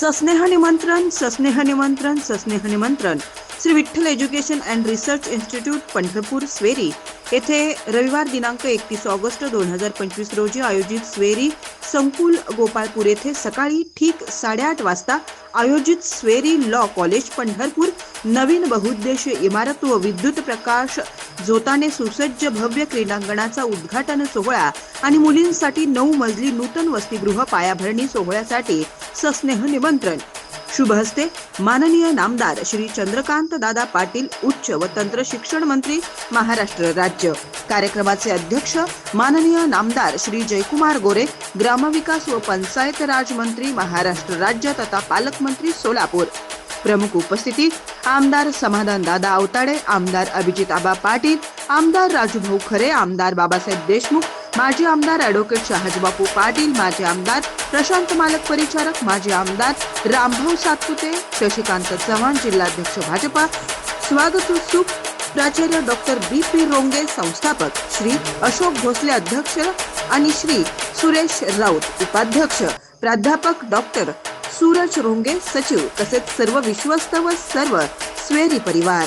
सस्नेह निमंत्रण सस्नेह निमंत्रण सस्नेह निमंत्रण. Shri Vitthal education and research institute Pandharpur SVERI. येथे रविवार दिनांक एकतीस ऑगस्ट दोन हजार पंचवीस रोजी आयोजित स्वेरी संकुल गोपाळपूर येथे सकाळी ठीक साडेआठ वाजता आयोजित स्वेरी लॉ कॉलेज पंढरपूर. नवीन बहुउद्देशीय इमारत व विद्युत प्रकाश जोताने सुसज्ज भव्य क्रीडांगणाचा उद्घाटन सोहळा आणि मुलींसाठी नऊ मजली नूतन वसतिगृह पायाभरणी सोहळ्यासाठी सस्नेह निमंत्रण. शुभ हस्ते माननीय नामदार श्री चंद्रकांत दादा पाटील उच्च व तंत्र शिक्षण मंत्री महाराष्ट्र राज्य. कार्यक्रमाचे अध्यक्ष माननीय नामदार श्री जयकुमार गोरे ग्रामविकास व पंचायत राज मंत्री महाराष्ट्र राज्य तथा पालकमंत्री सोलापूर. प्रमुख उपस्थिती आमदार समाधान दादा अवताडे आमदार अभिजित आबा पाटील आमदार राजूभाऊ खरे आमदार बाबासाहेब देशमुख माजी आमदार ॲडव्होकेट शहाजीबापू पाटील माजी आमदार प्रशांत मालक परिचारक माजी आमदार रामभाऊ सातपुते शशिकांत चव्हाण जिल्हाध्यक्ष भाजपा स्वागत उत्सुक प्राचार्य डॉक्टर बी पी रोंगे संस्थापक श्री अशोक भोसले अध्यक्ष आणि श्री सुरेश राऊत उपाध्यक्ष प्राध्यापक डॉक्टर सूरज रोंगे सचिव तसेच सर्व विश्वस्त व सर्व स्वेरी परिवार.